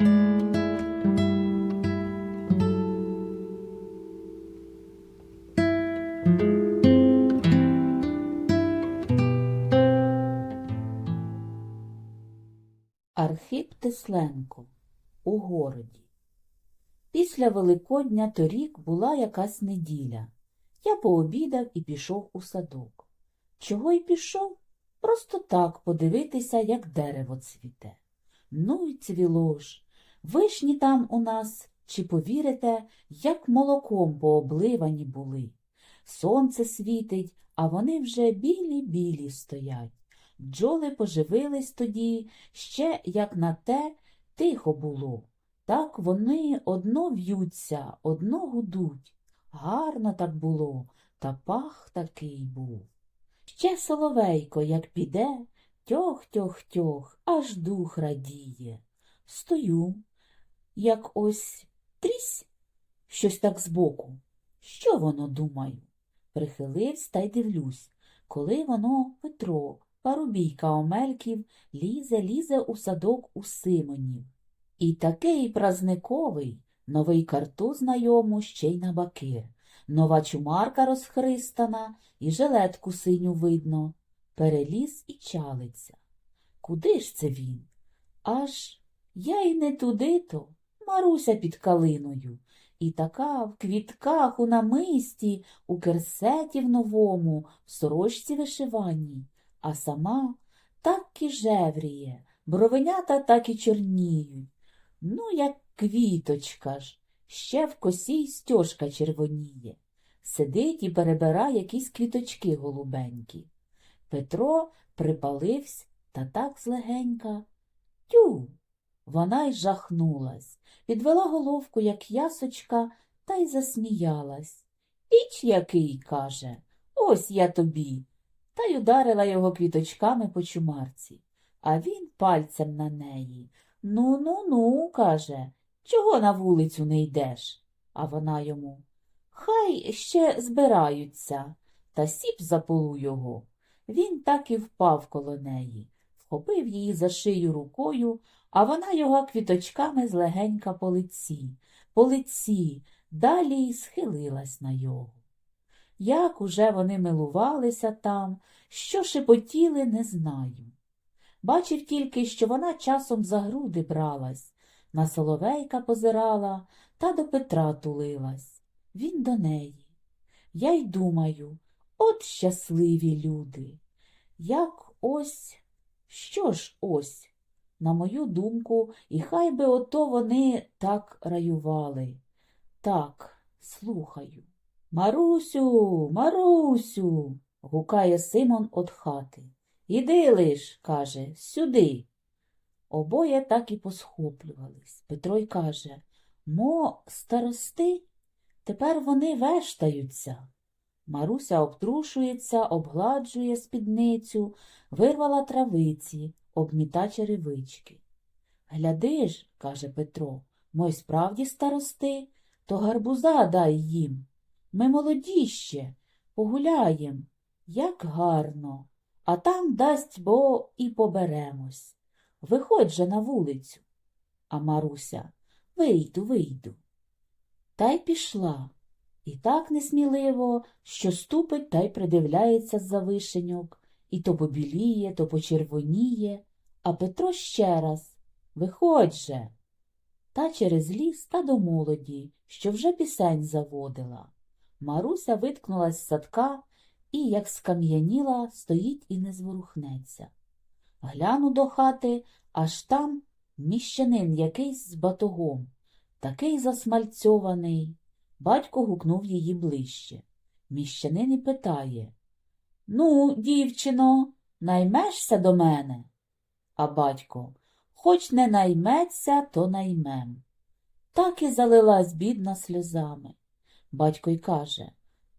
Архип Тесленко у городі. Після Великодня торік була якась неділя. Я пообідав і пішов у садок. Чого й пішов? Просто так подивитися, як дерево цвіте. Ну й цвіло ж. Вишні там у нас, чи повірите, як молоком пообливані були. Сонце світить, а вони вже білі-білі стоять. Бджоли поживились тоді, ще, як на те, тихо було. Так вони одно в'ються, одно гудуть. Гарно так було, та пах такий був. Ще соловейко, як піде, тьох-тьох-тьох, аж дух радіє. Стою, як ось трісь, щось так збоку. Що воно, думаю? Прихилився та й дивлюсь, коли воно Петро, парубійка Омельків, лізе, лізе у садок у Симонів. І такий празниковий, новий картуз знайому ще й на бакир, нова чумарка розхристана, і жилетку синю видно, переліз і чалиться. Куди ж це він? Аж я й не туди-то, Маруся під калиною, і така в квітках у намисті, у керсеті в новому, в сорочці вишиваній, а сама так і жевріє, бровенята так і чорніють. Ну, як квіточка ж, ще в косі й стьожка червоніє. Сидить і перебирає якісь квіточки голубенькі. Петро припалився та так злегенька. Тю. Вона й жахнулась, підвела головку, як ясочка, та й засміялась. Іч який, каже, ось я тобі. Та й ударила його квіточками по чумарці. А він пальцем на неї. Ну, ну, ну, каже, чого на вулицю не йдеш? А вона йому. Хай ще збираються, та сіп за полу його. Він так і впав коло неї, вхопив її за шию рукою, а вона його квіточками злегенька по лиці, по лиці, далі й схилилась на його. Як уже вони милувалися там, що шепотіли, не знаю. Бачив тільки, що вона часом за груди бралась, на соловейка позирала та до Петра тулилась. Він до неї. Я й думаю, от щасливі люди. Як ось, що ж ось, на мою думку, і хай би ото вони так раювали. Так, слухаю. Марусю, Марусю, гукає Симон од хати. Іди лиш, каже, сюди. Обоє так і посхоплювались. Петро й каже Мо, старости, тепер вони вештаються. Маруся обтрушується, обгладжує спідницю, вирвала травиці, обміта черевички. Гляди ж, каже Петро, мой справді старости, то гарбуза дай їм. Ми молоді ще, погуляєм. Як гарно, а там дасть бо і поберемось. Виходь же на вулицю. А Маруся вийду, вийду. Та й пішла. І так несміливо, що ступить та й придивляється з-за вишеньок, і то побіліє, то почервоніє, а Петро ще раз Виходь же. Та через ліс та до молоді, що вже пісень заводила. Маруся виткнулась з садка і, як скам'яніла, стоїть і не зворухнеться. Гляну до хати, аж там міщанин якийсь з батогом, такий засмальцьований. Батько гукнув її ближче. Міщанин і питає Ну, дівчино, наймешся до мене? А батько Хоч не найметься, то наймем. Так і залилась бідна сльозами. Батько й каже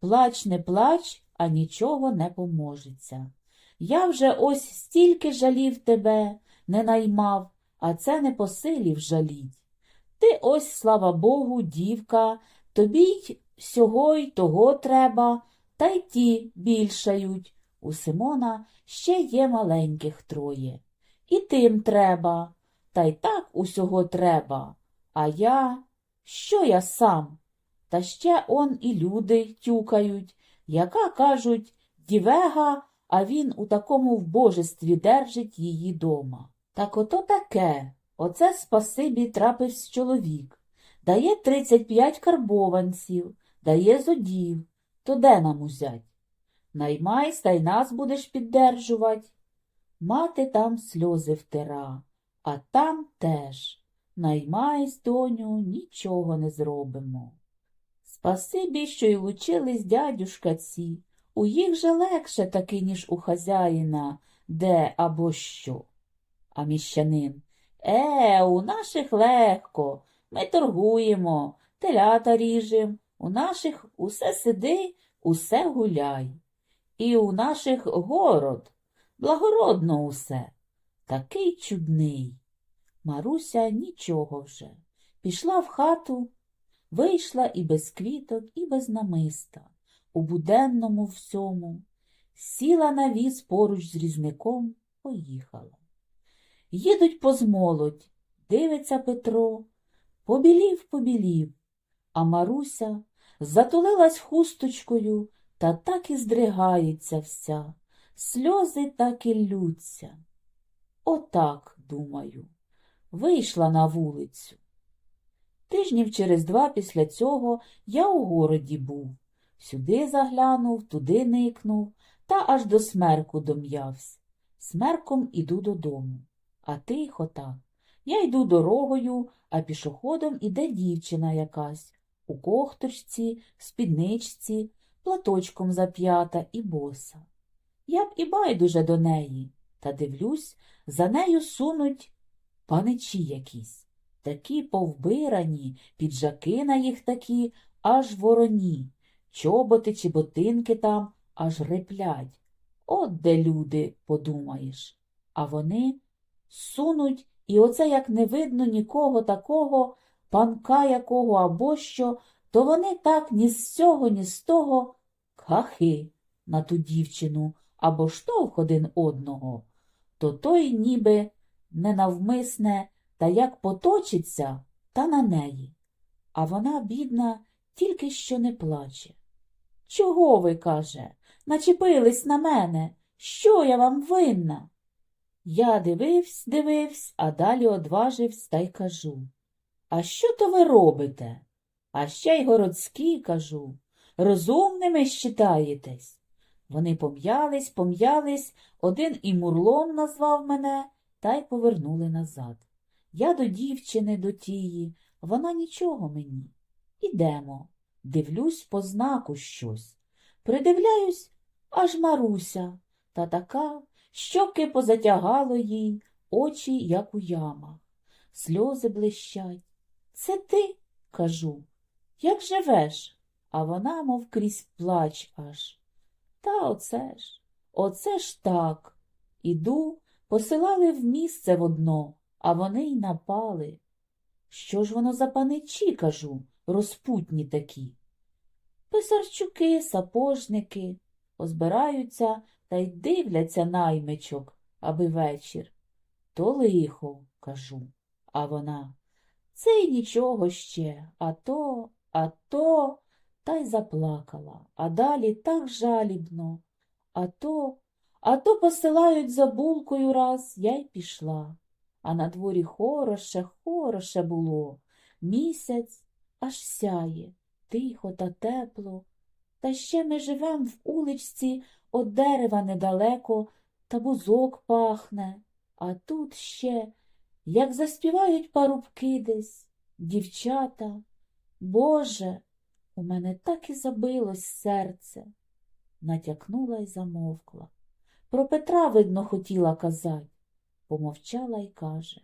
Плач, не плач, а нічого не поможеться. Я вже ось стільки жалів тебе, не наймав, а це не по силі вжаліть. Ти ось, слава Богу, дівка, тобі й сього й того треба, та й ті більшають. У Симона ще є маленьких троє. І тим треба. та й так усього треба. А я, що я сам? Та ще он і люди тюкають, яка, кажуть, дівега, а він у такому вбожестві держить її дома. Так ото таке, оце спасибі трапивсь чоловік. Дає тридцять п'ять карбованців, дає зодів, то де нам узять? Наймайся, й нас будеш піддержувати. Мати там сльози втира, а там теж. Наймайсь, доню, нічого не зробимо. Спасибі, що й лучились дядюшка ці. У їх же легше таки, ніж у хазяїна, де або що. А міщанин. Е, у наших легко. Ми торгуємо, телята ріжем, у наших усе сиди, усе гуляй. І у наших город, благородно усе. Такий чудний. Маруся нічого вже. Пішла в хату, вийшла і без квіток, і без намиста, у буденному всьому, сіла на віз поруч з різником, поїхала. Їдуть позмолодь, дивиться Петро, побілів, побілів, а Маруся затулилась хусточкою та так і здригається вся, сльози так і ллються. Отак, думаю, вийшла на вулицю. Тижнів через два після цього я у городі був. Сюди заглянув, туди никнув, та аж до смерку дом'явсь. Смерком іду додому. А тихо так. Я йду дорогою, а пішоходом іде дівчина якась, у кохточці, спідничці, платочком зап'ята і боса. Я б і байдуже до неї, та дивлюсь, за нею сунуть паничі якісь, такі повбирані, піджаки на їх такі, аж вороні, чоботи чи ботинки там аж реплять. От де люди, подумаєш. А вони сунуть, і оце як не видно нікого такого, панка якого або що, то вони так ні з цього, ні з того хахи на ту дівчину або штовх один одного, то той ніби ненавмисне та як поточиться, та на неї. А вона, бідна, тільки що не плаче. Чого ви, каже, начепились на мене? Що я вам винна? Я дививсь, дививсь, а далі одваживсь та й кажу. А що то ви робите? А ще й городські, кажу. Розумними щитаєтесь. Вони пом'ялись, пом'ялись, один і мурлом назвав мене, та й повернули назад. Я до дівчини, до тії, вона нічого мені. Ідемо. Дивлюсь по знаку щось. Придивляюсь, аж Маруся, та така, щоки позатягало їй, очі, як у ямах. Сльози блищать. Це ти, кажу, як живеш? А вона, мов крізь плач аж. Та оце ж, оце ж так. Іду, посилали в місце в одно, а вони й напали. Що ж воно за паничі, кажу, розпутні такі? Писарчуки, сапожники озбираються та й дивляться наймичок, аби вечір. То лихо, кажу, а вона. Це й нічого ще, а то, а то, та й заплакала, а далі так жалібно. А то, а то посилають за булкою раз, я й пішла. А на дворі хороше, хороше було. Місяць аж сяє, тихо та тепло. Та ще ми живем в уличці от дерева недалеко, та бузок пахне. А тут ще, як заспівають парубки десь, дівчата. Боже, у мене так і забилось серце. Натякнула й замовкла. Про Петра, видно, хотіла казать. Помовчала й каже.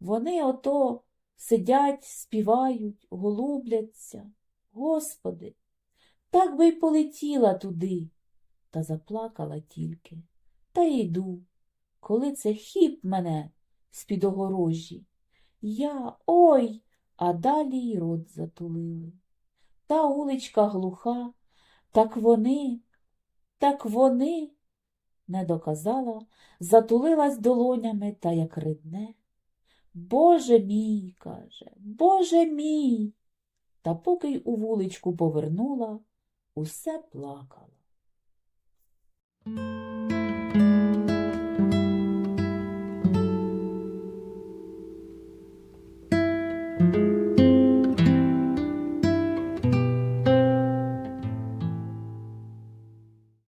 Вони ото сидять, співають, голубляться. Господи, так би й полетіла туди. Та заплакала тільки. Та йду, коли це хіп мене з-під огорожі. Я ой, а далі й рот затулили. Та уличка глуха, так вони, так вони, не доказала, затулилась долонями та як ридне. Боже мій, каже, Боже мій. Та поки й у вуличку повернула, усе плакала.